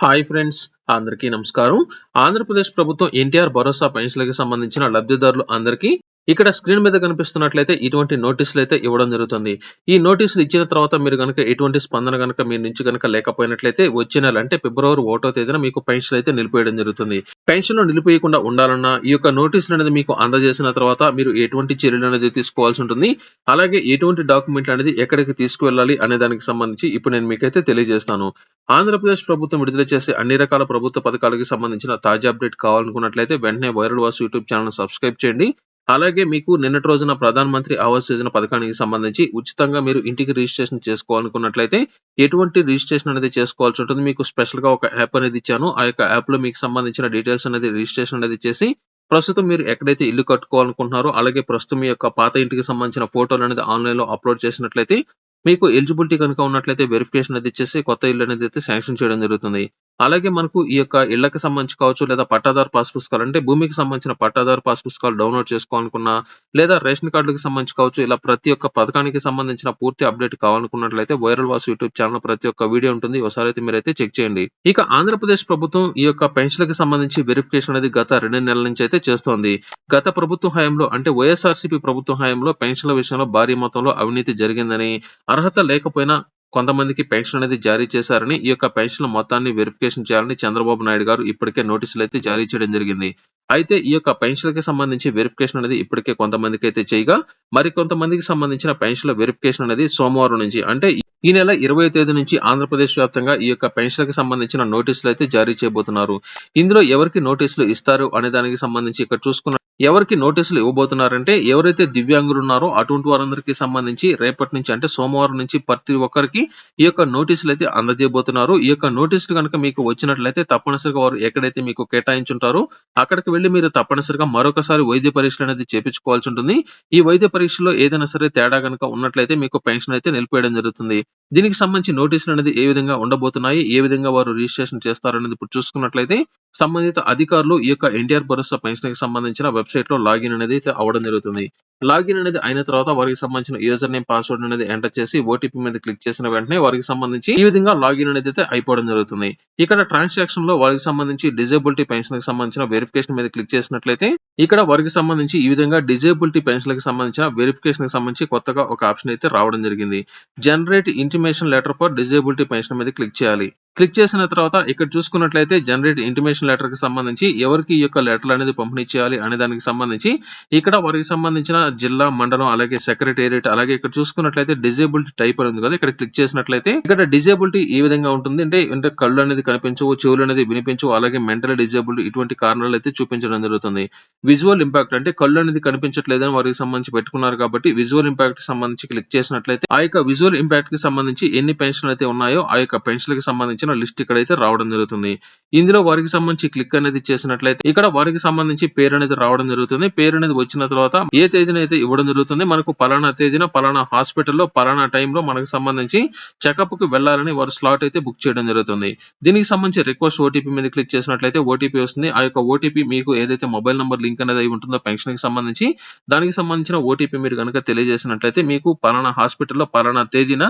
Hi friends అందరికీ నమస్కారం. ఆంధ్రప్రదేశ్ ప్రభుత్వం ఎన్టీఆర్ భరోసా పెన్షన్లకు సంబంధించిన లబ్ధిదారులు అందరికీ ఇక్కడ స్క్రీన్ మీద కనిపిస్తున్నట్లయితే ఇటువంటి నోటీసులు అయితే ఇవ్వడం జరుగుతుంది. ఈ నోటీసులు ఇచ్చిన తర్వాత మీరు కనుక ఎటువంటి స్పందన కనుక మీ నుంచి కనుక లేకపోయినట్లయితే వచ్చే నెల అంటే ఫిబ్రవరి ఒకటో తేదీన మీకు పెన్షన్ అయితే నిలిపేయడం జరుగుతుంది. పెన్షన్ నిలిపేయకుండా ఉండాలన్నా ఈ యొక్క నోటీసులు అనేది మీకు అందజేసిన తర్వాత మీరు ఎటువంటి చర్యలు అనేది తీసుకోవాల్సి ఉంటుంది. అలాగే ఎటువంటి డాక్యుమెంట్లు అనేది ఎక్కడికి తీసుకువెళ్ళాలి అనే దానికి సంబంధించి ఇప్పుడు నేను మీకైతే తెలియజేస్తాను. ఆంధ్రప్రదేశ్ ప్రభుత్వం విడుదల చేసే అన్ని రకాల ప్రభుత్వ పథకాలకు సంబంధించిన తాజా అప్డేట్ కావాలనుకున్నట్లయితే వెంటనే viral Vasu YouTube channel subscribe చేయండి. అలాగే మీకు నిన్నటి రోజున ప్రధాన మంత్రి ఆవాస్ యోజన పథకానికి సంబంధించి ఉచితంగా మీరు ఇంటికి రిజిస్ట్రేషన్ చేసుకోవాలనుకున్నట్లయితే ఎటువంటి రిజిస్ట్రేషన్ అనేది చేసుకోవాల్సి ఉంటుంది. మీకు స్పెషల్గా ఒక యాప్ అనేది ఇచ్చాను. ఆ యొక్క యాప్లో మీకు సంబంధించిన డీటెయిల్స్ అనేది రిజిస్ట్రేషన్ అనేది చేసి ప్రస్తుతం మీరు ఎక్కడైతే ఇల్లు కట్టుకోవాలనుకుంటున్నారో అలాగే ప్రస్తుతం మీ యొక్క పాత ఇంటికి సంబంధించిన ఫోటోలు అనేది ఆన్లైన్లో అప్లోడ్ చేసినట్లయితే మీకు ఎలిజిబిలిటీ కనుక ఉన్నట్లయితే వెరిఫికేషన్ అనేది ఇచ్చేసి కొత్త ఇల్లు అనేది అయితే శాంక్షన్ చేయడం జరుగుతుంది. అలాగే మనకు ఈ యొక్క ఇళ్ళకు సంబంధించి కావచ్చు లేదా పట్టాదారు పాస్ పుస్తకాలు అంటే భూమికి సంబంధించిన పట్టాదారు పాస్ పుస్తకాలు డౌన్లోడ్ చేసుకోవాలనుకున్నా లేదా రేషన్ కార్డులకు సంబంధించి కావచ్చు ఇలా ప్రతి ఒక్క పథకానికి సంబంధించిన పూర్తి అప్డేట్ కావాలనుకున్నట్లయితే వైరల్ వాస్ యూట్యూబ్ ఛానల్ ప్రతి ఒక్క వీడియో ఉంటుంది. ఒకసారి అయితే మీరైతే చెక్ చేయండి. ఇక ఆంధ్రప్రదేశ్ ప్రభుత్వం ఈ యొక్క పెన్షన్లకు సంబంధించి వెరిఫికేషన్ అనేది గత రెండు నెలల నుంచి అయితే చేస్తోంది. గత ప్రభుత్వ హయాంలో అంటే వైఎస్ఆర్సీపీ ప్రభుత్వ హయాంలో పెన్షన్ల విషయంలో భారీ మొత్తంలో అవినీతి జరిగిందని అర్హత లేకపోయినా కొంతమందికి పెన్షన్ అనేది జారీ చేశారని ఈ యొక్క పెన్షన్ మొత్తాన్ని వెరిఫికేషన్ చేయాలని చంద్రబాబు నాయుడు గారు ఇప్పటికే నోటీసులు అయితే జారీ చేయడం జరిగింది. అయితే ఈ యొక్క పెన్షన్కి సంబంధించి వెరిఫికేషన్ అనేది ఇప్పటికే కొంతమందికి అయితే చేయగా మరి కొంతమందికి సంబంధించిన పెన్షన్ల వెరిఫికేషన్ అనేది సోమవారం నుంచి అంటే ఈ నెల ఇరవై తేదీ నుంచి ఆంధ్రప్రదేశ్ వ్యాప్తంగా ఈ యొక్క పెన్షన్లకు సంబంధించిన నోటీసులు అయితే జారీ చేయబోతున్నారు. ఇందులో ఎవరికి నోటీసులు ఇస్తారు అనే దానికి సంబంధించి ఇక్కడ చూసుకున్న ఎవరికి నోటీసులు ఇవ్వబోతున్నారంటే ఎవరైతే దివ్యాంగులు ఉన్నారో అటువంటి వారందరికీ సంబంధించి రేపటి నుంచి అంటే సోమవారం నుంచి ప్రతి ఒక్కరికి ఈ యొక్క నోటీసులు అయితే అందజేయబోతున్నారు. ఈ యొక్క నోటీసులు కనుక మీకు వచ్చినట్లయితే తప్పనిసరిగా వారు ఎక్కడైతే మీకు కేటాయించుంటారో అక్కడికి వెళ్ళి మీరు తప్పనిసరిగా మరొకసారి వైద్య పరీక్షలు అనేది చేపించుకోవాల్సి ఉంటుంది. ఈ వైద్య పరీక్షలో ఏదైనా సరే తేడా కనుక ఉన్నట్లయితే మీకు పెన్షన్ అయితే నిలిపేయడం జరుగుతుంది. దీనికి సంబంధించి నోటీసులు అనేది ఏ విధంగా ఉండబోతున్నాయి ఏ విధంగా వారు రిజిస్ట్రేషన్ చేస్తారనేది ఇప్పుడు చూసుకున్నట్లయితే సంబంధిత అధికారులు ఈ యొక్క ఎన్టీఆర్ భరోసా పెన్షన్కి సంబంధించిన వెబ్సైట్లో లాగిన్ అనేది అయితే అవడం జరుగుతుంది. లాగిన్ అనేది అయిన తర్వాత వారికి సంబంధించిన యూజర్ నేమ్ పాస్వర్డ్ అనేది ఎంటర్ చేసి ఓటీపీ మీద క్లిక్ చేసిన వెంటనే వారికి సంబంధించి ఈ విధంగా లాగిన్ అనేది అయితే అయిపోవడం జరుగుతుంది. ఇక్కడ ట్రాన్సాక్షన్లో వారికి సంబంధించి డిజేబిలిటీ పెన్షన్కి సంబంధించిన వెరిఫికేషన్ మీద క్లిక్ చేసినట్లయితే ఇక్కడ వారికి సంబంధించి ఈ విధంగా డిజేబిలిటీ పెన్షన్కి సంబంధించిన వెరిఫికేషన్కి సంబంధించి కొత్తగా ఒక ఆప్షన్ అయితే రావడం జరిగింది. జనరేట్ ఇంటి intimation letter for disability pension మీద క్లిక్ చేయాలి. క్లిక్ చేసిన తర్వాత ఇక్కడ చూసుకున్నట్లయితే జనరేట్ ఇంటిమేషన్ లెటర్కి సంబంధించి ఎవరికి ఈ యొక్క లెటర్ అనేది పంపిణీ చేయాలి అనే దానికి సంబంధించి ఇక్కడ వారికి సంబంధించిన జిల్లా మండలం అలాగే సెక్రటేరియట్ అలాగే ఇక్కడ చూసుకున్నట్లయితే డిజేబిలిటీ టైప్ ఉంది కదా ఇక్కడ క్లిక్ చేసినట్లయితే ఇక్కడ డిజేబిలిటీ ఏ విధంగా ఉంటుంది. అంటే అంటే కళ్ళు అనేది కనిపించవు చెవులు అనేది వినిపించవు అలాగే మెంటల్ డిజేబిలిటీ ఇటువంటి కారణాలు అయితే చూపించడం జరుగుతుంది. విజువల్ ఇంపాక్ట్ అంటే కళ్ళు అనేది కనిపించట్లేదని వారికి సంబంధించి పెట్టుకున్నారు కాబట్టి విజువల్ ఇంపాక్ట్కి సంబంధించి క్లిక్ చేసినట్లయితే ఆ యొక్క విజువల్ ఇంపాక్ట్కి సంబంధించి ఎన్ని పెన్షన్లు అయితే ఉన్నాయో ఆ యొక్క పెన్షన్కి సంబంధించిన లిస్ట్ ఇక్కడైతే రావడం జరుగుతుంది. ఇందులో వారికి సంబంధించి క్లిక్ అనేది చేసినట్లయితే ఇక్కడ వారికి సంబంధించి పేరు అనేది రావడం జరుగుతుంది. పేరు అనేది వచ్చిన తర్వాత ఏ తేదీన అయితే ఇవ్వడం జరుగుతుంది మనకు పలానా తేదీన పలానా హాస్పిటల్లో పలానా టైంలో మనకు సంబంధించి చెకప్కు వెళ్ళాలని వారు స్లాట్ అయితే బుక్ చేయడం జరుగుతుంది. దీనికి సంబంధించి రిక్వెస్ట్ ఓటీపీ మీద క్లిక్ చేసినట్లయితే ఓటీపీ వస్తుంది. ఆ యొక్క ఓటీపీ మీకు ఏదైతే మొబైల్ నంబర్ లింక్ అనేది అయి ఉంటుందో పెన్షన్కి సంబంధించి దానికి సంబంధించిన ఓటీపీ మీరు కనుక తెలియజేసినట్లయితే మీకు పలానా హాస్పిటల్లో పలానా తేదీన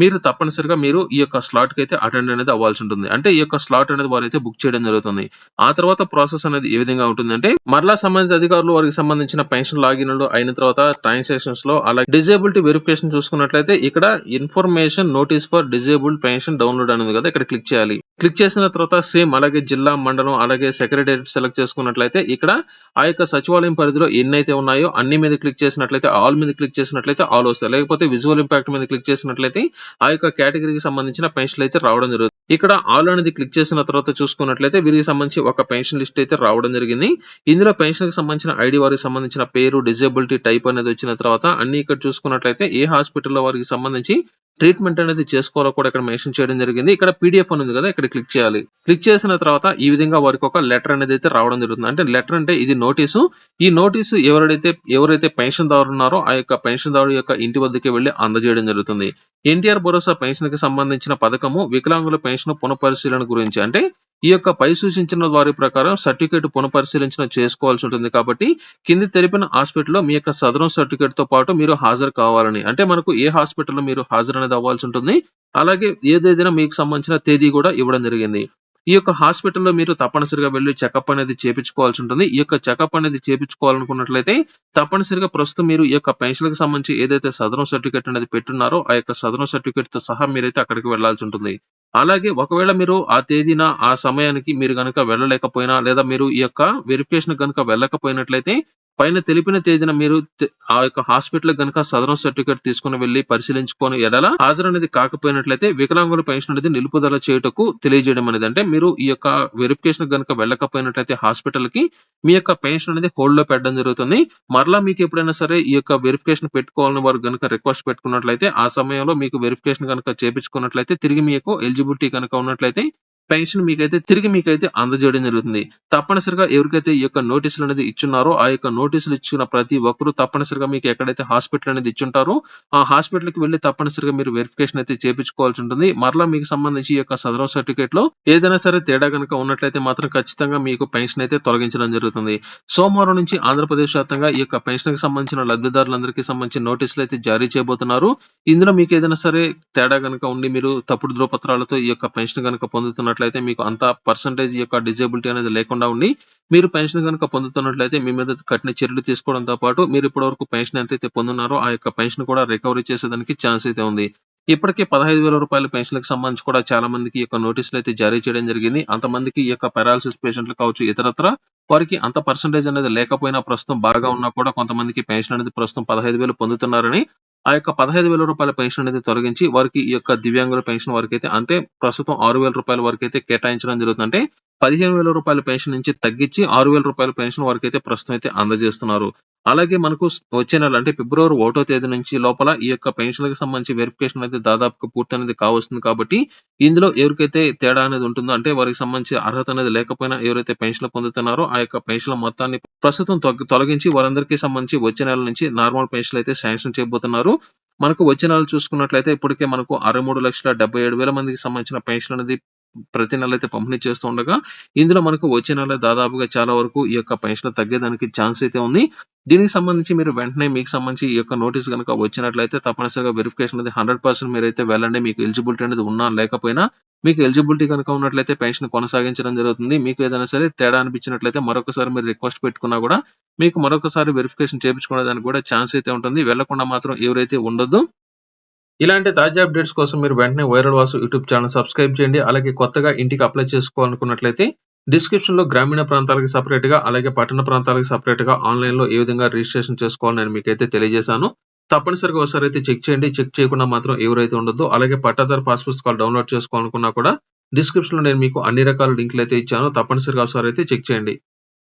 మీరు తప్పనిసరిగా మీరు ఈ యొక్క స్లాట్కి అయితే అటెండ్ అనేది అవ్వాల్సి ఉంటుంది. అంటే ఈ యొక్క స్లాట్ అనేది వారైతే బుక్ చేయడం జరుగుతుంది. ఆ తర్వాత ప్రాసెస్ అనేది ఏ విధంగా ఉంటుంది అంటే మరలా సంబంధిత అధికారులు వారికి సంబంధించిన పెన్షన్ లాగిన్ అయిన తర్వాత ట్రాన్సాక్షన్స్లో అలాగే డిజేబిలిటీ వెరిఫికేషన్ చూసుకున్నట్లయితే ఇక్కడ information notice for disabled pension download అనేది కదా ఇక్కడ క్లిక్ చేయాలి. క్లిక్ చేసిన తర్వాత సేమ్ అలాగే జిల్లా మండలం అలాగే సెక్రటేరియట్ సెలెక్ట్ చేసుకున్నట్లయితే ఇక్కడ ఆ యొక్క సచివాలయం పరిధిలో ఎన్ని అయితే ఉన్నాయో అన్ని మీద క్లిక్ చేసినట్లయితే ఆల్ మీద క్లిక్ చేసినట్లయితే ఆల్ వస్తాయి. లేకపోతే విజువల్ ఇంపాక్ట్ మీద క్లిక్ చేసినట్లయితే ఆ యొక్క కేటగిరీకి సంబంధించిన పెన్షన్లు అయితే రావడం జరుగుతుంది. ఇక్కడ ఆల్ అనేది క్లిక్ చేసిన తర్వాత చూసుకున్నట్లయితే వీరికి సంబంధించి ఒక పెన్షన్ లిస్ట్ అయితే రావడం జరిగింది. ఇందులో పెన్షన్కి సంబంధించిన ఐడి వారికి సంబంధించిన పేరు డిజేబిలిటీ టైప్ అనేది వచ్చిన తర్వాత అన్ని ఇక్కడ చూసుకున్నట్లయితే ఏ హాస్పిటల్లో వారికి సంబంధించి ట్రీట్మెంట్ అనేది చేసుకోవాలో కూడా ఇక్కడ మెన్షన్ చేయడం జరిగింది. ఇక్కడ పీడిఎఫ్ అని ఉంది కదా ఇక్కడ క్లిక్ చేయాలి. క్లిక్ చేసిన తర్వాత ఈ విధంగా వారికి ఒక లెటర్ అనేది అయితే రావడం జరుగుతుంది. అంటే లెటర్ అంటే ఇది నోటీసు ఈ నోటీసు ఎవరైతే ఎవరైతే పెన్షన్ దారు ఉన్నారో ఆ యొక్క పెన్షన్ దారు యొక్క ఇంటి వద్దకి వెళ్ళి అందజేయడం జరుగుతుంది. ఎన్టీఆర్ భరోసా పెన్షన్కి సంబంధించిన పథకము వికలాంగుల పెన్షన్ పునఃపరిశీలన గురించి. అంటే ఈ యొక్క పై సూచించిన వారి ప్రకారం సర్టిఫికేట్ పునఃపరిశీలించిన చేసుకోవాల్సి ఉంటుంది కాబట్టి కింది తెలిపిన హాస్పిటల్లో మీ యొక్క సదరం సర్టిఫికేట్తో పాటు మీరు హాజరు కావాలని. అంటే మనకు ఏ హాస్పిటల్లో మీరు హాజరు అనేది అవ్వాల్సి ఉంటుంది? అలాగే ఏదైనా మీకు సంబంధించిన తేదీ కూడా ఇవ్వడం జరిగింది ఈ యొక్క హాస్పిటల్‌లో మీరు తప్పనిసరిగా వెళ్ళి చెకప్ అనేది చేపించుకోవాల్సి ఉంటుంది. ఈ యొక్క చెకప్ అనేది చేపించుకోవాలనుకున్నట్లయితే తప్పనిసరిగా ప్రస్తుతం మీరు ఈ యొక్క పెన్షన్‌కి సంబంధించి ఏదైతే సదరం సర్టిఫికేట్ అనేది పెట్టున్నారో ఆ యొక్క సదరం సర్టిఫికేట్‌తో సహా మీరైతే అక్కడికి వెళ్ళాల్సి ఉంటుంది. అలాగే ఒకవేళ మీరు ఆ తేదీన, ఆ సమయానికి మీరు కనుక వెళ్ళలేకపోయినా లేదా మీరు ఈ యొక్క వెరిఫికేషన్ గనుక వెళ్ళకపోయినట్లయితే పైన తెలిపిన తేదీన మీరు ఆ యొక్క హాస్పిటల్ గనక సదరం సర్టిఫికేట్ తీసుకొని వెళ్ళి పరిశీలించుకొని ఎడల హాజరనేది కాకపోయినట్లయితే వికలాంగుల పెన్షన్ అనేది నిలుపుదల చేయుటకు తెలియజేయడం అనేది అంటే మీరు ఈ యొక్క వెరిఫికేషన్ గనుక వెళ్ళకపోయినట్లయితే హాస్పిటల్కి మీ యొక్క పెన్షన్ అనేది హోల్డ్లో పెట్టడం జరుగుతుంది. మరలా మీకు ఎప్పుడైనా సరే ఈ యొక్క వెరిఫికేషన్ పెట్టుకోవాలని వారు గనుక రిక్వెస్ట్ పెట్టుకున్నట్లయితే ఆ సమయంలో మీకు వెరిఫికేషన్ కనుక చేపించుకున్నట్లయితే తిరిగి మీకు ఎలిజిబిలిటీ కనుక ఉన్నట్లయితే పెన్షన్ మీకైతే తిరిగి మీకైతే అందజేయడం జరుగుతుంది. తప్పనిసరిగా ఎవరికైతే ఈ యొక్క నోటీసులు అనేది ఇచ్చున్నారో ఆ యొక్క నోటీసులు ఇచ్చిన ప్రతి ఒక్కరు తప్పనిసరిగా మీకు ఎక్కడైతే హాస్పిటల్ అనేది ఇచ్చుంటారో ఆ హాస్పిటల్‌కి వెళ్ళి తప్పనిసరిగా మీరు వెరిఫికేషన్ అయితే చేపించుకోవాల్సి ఉంటుంది. మరలా మీకు సంబంధించి ఈ యొక్క సదరం సర్టిఫికేట్‌లో ఏదైనా సరే తేడా కనుక ఉన్నట్లయితే మాత్రం ఖచ్చితంగా మీకు పెన్షన్ అయితే తొలగించడం జరుగుతుంది. సోమవారం నుంచి ఆంధ్రప్రదేశ్ వ్యాప్తంగా ఈ యొక్క పెన్షన్కి సంబంధించిన లబ్ధిదారులందరికీ సంబంధించిన నోటీసులు అయితే జారీ చేయబోతున్నారు. ఇందులో మీకు ఏదైనా సరే తేడా గనుక ఉండి మీరు తప్పుడు ధృవపత్రాలతో ఈ యొక్క పెన్షన్ గనుక పొందుతున్నట్లయితే మీకు అంత పర్సెంటేజ్ యొక్క డిజేబిలిటీ అనేది లేకుండా ఉండి మీరు పెన్షన్ కనుక పొందుతున్నట్లయితే మీ మీద కఠిన చర్యలు తీసుకోవడంతో పాటు మీరు ఇప్పటివరకు పెన్షన్ ఎంతైతే పొందున్నారో ఆ యొక్క పెన్షన్ కూడా రికవరీ చేసేదానికి ఛాన్స్ అయితే ఉంది. ఇప్పటికే పదహైదు వేల రూపాయల పెన్షన్‌లకు సంబంధించి కూడా చాలా మందికి యొక్క నోటీసులు అయితే జారీ చేయడం జరిగింది. అంతమందికి ఈ యొక్క పెరాలసిస్ పేషెంట్లు కావచ్చు ఇతరత్ర వారికి అంత పర్సంటేజ్ అనేది లేకపోయినా ప్రస్తుతం బాగా ఉన్నా కూడా కొంతమందికి పెన్షన్ అనేది ప్రస్తుతం 15,000 పొందుతున్నారని ఆ యొక్క పదహైదు వేల రూపాయల పెన్షన్ అనేది తొలగించి వారికి ఈ యొక్క దివ్యాంగుల పెన్షన్ వరకైతే అంటే ప్రస్తుతం ఆరు వేల రూపాయల వరకు అయితే కేటాయించడం జరుగుతుంది. అంటే పదిహేను వేల రూపాయల పెన్షన్ నుంచి తగ్గించి ఆరు వేల రూపాయల పెన్షన్ వరకైతే ప్రస్తుతం అయితే అందజేస్తున్నారు. అలాగే మనకు వచ్చే నెల అంటే ఫిబ్రవరి ఒకటో తేదీ నుంచి లోపల ఈ యొక్క పెన్షన్‌లకు సంబంధించి వెరిఫికేషన్ అయితే దాదాపుగా పూర్తనేది కావస్తుంది కాబట్టి ఇందులో ఎవరికైతే తేడా అనేది ఉంటుందో అంటే వారికి సంబంధించి అర్హత అనేది లేకపోయినా ఎవరైతే పెన్షన్‌లు పొందుతున్నారో ఆ యొక్క పెన్షన్‌ల మొత్తాన్ని ప్రస్తుతం తొలగించి వారందరికీ సంబంధించి వచ్చే నెల నుంచి నార్మల్ పెన్షన్‌లు అయితే శాంక్షన్ చేయబోతున్నారు. మనకు వచ్చే నెల చూసుకున్నట్లయితే ఇప్పటికే మనకు 63,77,000 మందికి సంబంధించిన పెన్షన్ అనేది ప్రతి నెల అయితే పంపిణీ చేస్తూ ఉండగా ఇందులో మనకు వచ్చే నెల దాదాపుగా చాలా వరకు ఈ యొక్క పెన్షన్ తగ్గేదానికి ఛాన్స్ అయితే ఉంది. దీనికి సంబంధించి మీరు వెంటనే మీకు సంబంధించి ఈ యొక్క నోటీస్ కనుక వచ్చినట్లయితే తప్పనిసరిగా వెరిఫికేషన్ అనేది 100% మీరైతే వెళ్ళండి. మీకు ఎలిజిబిలిటీ అనేది ఉన్నా లేకపోయినా మీకు ఎలిజిబిలిటీ కనుక ఉన్నట్లయితే పెన్షన్ కొనసాగించడం జరుగుతుంది. మీకు ఏదైనా సరే తేడా అనిపించినట్లయితే మరొకసారి మీరు రిక్వెస్ట్ పెట్టుకున్నా కూడా మీకు మరొకసారి వెరిఫికేషన్ చేపించుకునేదానికి కూడా ఛాన్స్ అయితే ఉంటుంది. వెళ్ళకుండా మాత్రం ఎవరైతే ఉండదు ఇలాంటి తాజా అప్డేట్స్ కోసం మీరు వెంటనే viral Vasu YouTube channel subscribe చేయండి. అలాగే కొత్తగా ఇంటికి అప్లై చేసుకోవాలనుకున్నట్లయితే డిస్క్రిప్షన్‌లో గ్రామీణ ప్రాంతాలకు సెపరేట్‌గా అలాగే పట్టణ ప్రాంతాలకు ఆన్లైన్ ఆన్‌లైన్‌లో ఏ విధంగా రిజిస్ట్రేషన్ చేసుకోవాలని నేను మీకైతే తెలియజేశాను. తప్పనిసరిగా ఒకసారి అయితే చెక్ చేయండి. చెక్ చేయకుండా మాత్రం ఎవరైతే ఉండదో అలాగే పట్టాదారు పాస్ పుస్తకాలు డౌన్‌లోడ్ చేసుకోవాలనుకున్నా కూడా డిస్క్రిప్షన్‌లో నేను మీకు అన్ని రకాల లింకులు అయితే ఇచ్చాను. తప్పనిసరిగా ఒకసారి అయితే చెక్ చేయండి.